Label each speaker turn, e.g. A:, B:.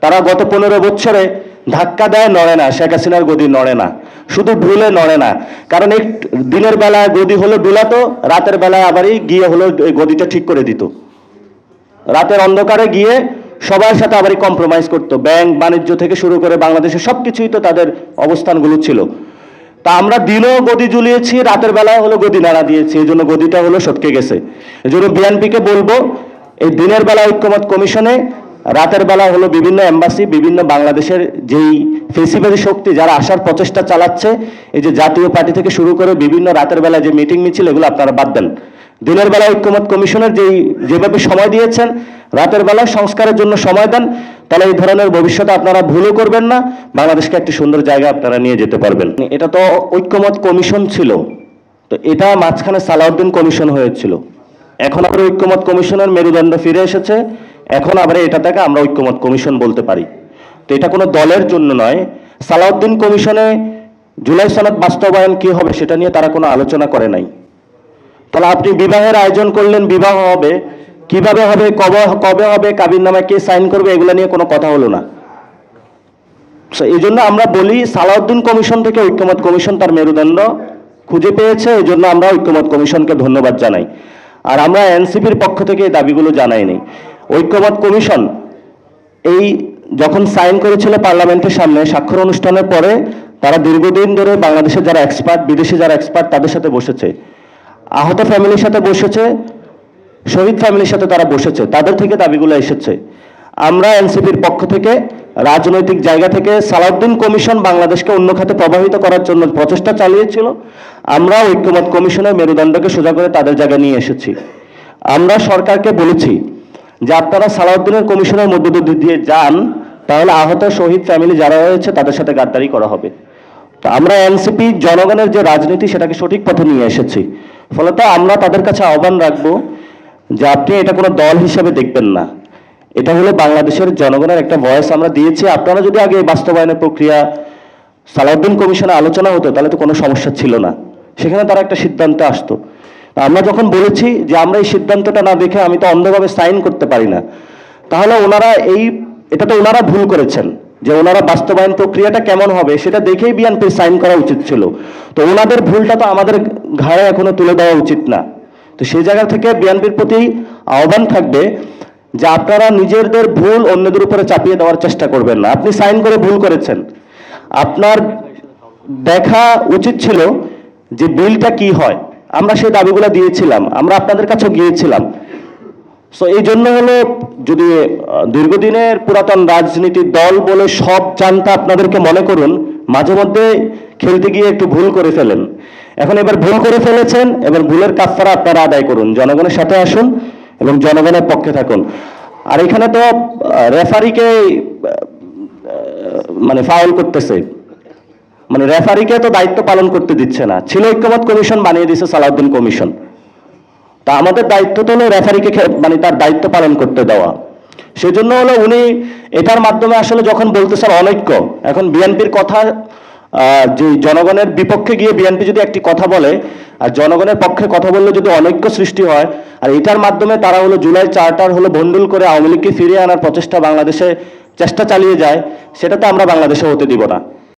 A: তারা গত পনেরো বছরে ধাক্কা দেয়, নড়ে না। শেখ হাসিনার গদি নড়ে না। শুধু ভুলে নড়ে না। কারণ এই দিনের বেলায় গদি হলো ডুলাতো, রাতের বেলায় আবারই গিয়ে হলো গদিটা ঠিক করে দিত। রাতের অন্ধকারে গিয়ে সবার সাথে আবারই কম্প্রোমাইজ করতো। ব্যাংক, বাণিজ্য থেকে শুরু করে বাংলাদেশের সব কিছুই তো তাদের অবস্থানগুলো ছিল। তা আমরা দিনও গদি ঝুলিয়েছি, রাতের বেলায় হলো গদি নাড়া দিয়েছি। এই জন্য গদিটা হলো সটকে গেছে। এই জন্য বিএনপিকে বলব, এই দিনের বেলা ঐক্যমত কমিশনে রাতের বেলা হলো বিভিন্ন এম্বাসি বিভিন্ন বাংলাদেশের যেই ফেসিবাদী শক্তি যারা আসার প্রচেষ্টা চালাচ্ছে, এই যে জাতীয় পার্টি থেকে শুরু করে বিভিন্ন রাতের বেলা যে মিটিং মিছিল এগুলো আপনারা বাদ দেন। দিনের বেলা ঐক্যমত কমিশনের যেই, যেভাবে সময় দিয়েছেন, রাতের বেলা সংস্কারের জন্য সময় দেন, তাহলে এই ধরনের ভবিষ্যতে আপনারা ভুলও করবেন না, বাংলাদেশকে একটি সুন্দর জায়গা আপনারা নিয়ে যেতে পারবেন। এটা তো ঐক্যমত কমিশন ছিল, তো এটা মাঝখানে সালাউদ্দিন কমিশন হয়েছিল। এখন আবার ঐক্যমত কমিশনের মেরুদণ্ড ফিরে এসেছে। এখন আবার এটা থেকে আমরা ঐক্যমত কমিশন বলতে পারি। তো এটা কোনো দলের জন্য নয়। সালাউদ্দিন কমিশনে জুলাই সনদ বাস্তবায়ন কি হবে সেটা নিয়ে তারা কোনো আলোচনা করে নাই। তাহলে আপনি বিবাহের আয়োজন করলেন, বিবাহ হবে। কীভাবে হবে, কবে কবে হবে, কাবির নামে কে সাইন করবে, এগুলো নিয়ে কোনো কথা হলো না। এই জন্য আমরা বলি সালাউদ্দিন কমিশন থেকে ঐক্যমত কমিশন তার মেরুদণ্ড খুঁজে পেয়েছে, এই জন্য আমরা ঐক্যমত কমিশনকে ধন্যবাদ জানাই। আর আমরা এনসিপির পক্ষ থেকে এই দাবিগুলো জানাই ঐক্যমত কমিশন এই যখন সাইন করেছিল পার্লামেন্টের সামনে স্বাক্ষর অনুষ্ঠানের পরে, তারা দীর্ঘদিন ধরে বাংলাদেশের যারা এক্সপার্ট বিদেশে যারা এক্সপার্ট তাদের সাথে বসেছে। আহত ফ্যামিলির সাথে বসেছে, শহীদ ফ্যামিলির সাথে তারা বসেছে, তাদের থেকে দাবিগুলো এসেছে। আমরা এনসিপির পক্ষ থেকে রাজনৈতিক জায়গা থেকে সালাউদ্দিন কমিশন বাংলাদেশকে অন্য খাতে প্রভাবিত করার জন্য প্রচেষ্টা চালিয়েছিল। আমরা ঐক্যমত কমিশনের মেরুদণ্ডকে সোজা করে তাদের জায়গায় নিয়ে এসেছি। আমরা সরকারকে বলেছি যে আপনারা সালাউদ্দিনের কমিশনের মধ্য দিয়ে যান, তাহলে আহত শহীদ ফ্যামিলি যারা রয়েছে, তাদের সাথে গাদ্দারি করা হবে। তো আমরা এনসিপি জনগণের যে রাজনীতি, সেটাকে সঠিক পথে নিয়ে এসেছি। ফলত আমরা তাদের কাছে আহ্বান রাখব যে আপনি এটা কোনো দল হিসেবে দেখবেন না। এটা হলো বাংলাদেশের জনগণের একটা ভয়েস আমরা দিয়েছি। আপনারা যদি আগে বাস্তবায়নের প্রক্রিয়া সালাউদ্দিন কমিশনে আলোচনা হতো, তাহলে তো কোনো সমস্যা ছিল না। সেখানে তারা একটা সিদ্ধান্তে আসতো। আমরা যখন বলেছি যে আমরা এই সিদ্ধান্তটা না দেখে আমি তো অন্ধভাবে সাইন করতে পারি না, তাহলে ওনারা এই, এটা তো ওনারা ভুল করেছেন যে ওনারা বাস্তবায়ন প্রক্রিয়াটা কেমন হবে সেটা দেখেই বিএনপির সাইন করা উচিত ছিল। তো ওনাদের ভুলটা তো আমাদের ঘাড়ে এখনও তুলে দেওয়া উচিত না। তো সেই জায়গা থেকে বিএনপির প্রতি আহ্বান থাকবে যে আপনারা নিজেদের ভুল অন্যদের উপরে চাপিয়ে দেওয়ার চেষ্টা করবেন না। আপনি সাইন করে ভুল করেছেন। আপনার দেখা উচিত ছিল যে বিলটা কি হয়। আমরা সেই দাবিগুলো দিয়েছিলাম, আমরা আপনাদের কাছেও গিয়েছিলাম। সো এই জন্য হলো যদি দীর্ঘদিনের পুরাতন রাজনীতির দল বলে সব জানতা আপনাদেরকে মনে করুন, মাঝে মধ্যে খেলতে গিয়ে একটু ভুল করে ফেলেন। এখন এবার ভুল করে ফেলেছেন, এবার ভুলের কাজটা আপনারা আদায় করুন, জনগণের সাথে আসুন এবং জনগণের পক্ষে থাকুন। আর এখানে তো রেফারিকে মানে ফাউল করতেছে। মানে রেফারিকে তো দায়িত্ব পালন করতে দিচ্ছে না। ছিল ঐক্যমত কমিশন বানিয়ে দিয়েছে সালাউদ্দিন কমিশন। তা আমাদের দায়িত্ব তো হলো রেফারিকে মানে তার দায়িত্ব পালন করতে দেওয়া। সেজন্য হলো উনি এটার মাধ্যমে আসলে যখন বলতেছেন অনৈক্য, এখন বিএনপির কথা যে জনগণের বিপক্ষে গিয়ে বিএনপি যদি একটি কথা বলে, আর জনগণের পক্ষে কথা বললে যদি অনৈক্য সৃষ্টি হয়, আর এটার মাধ্যমে তারা হলো জুলাই চার্টার হলো ভন্ডুল করে আওয়ামী লীগকে ফিরিয়ে আনার প্রচেষ্টা বাংলাদেশে চেষ্টা চালিয়ে যায় সেটা তো আমরা বাংলাদেশে হতে দিব না।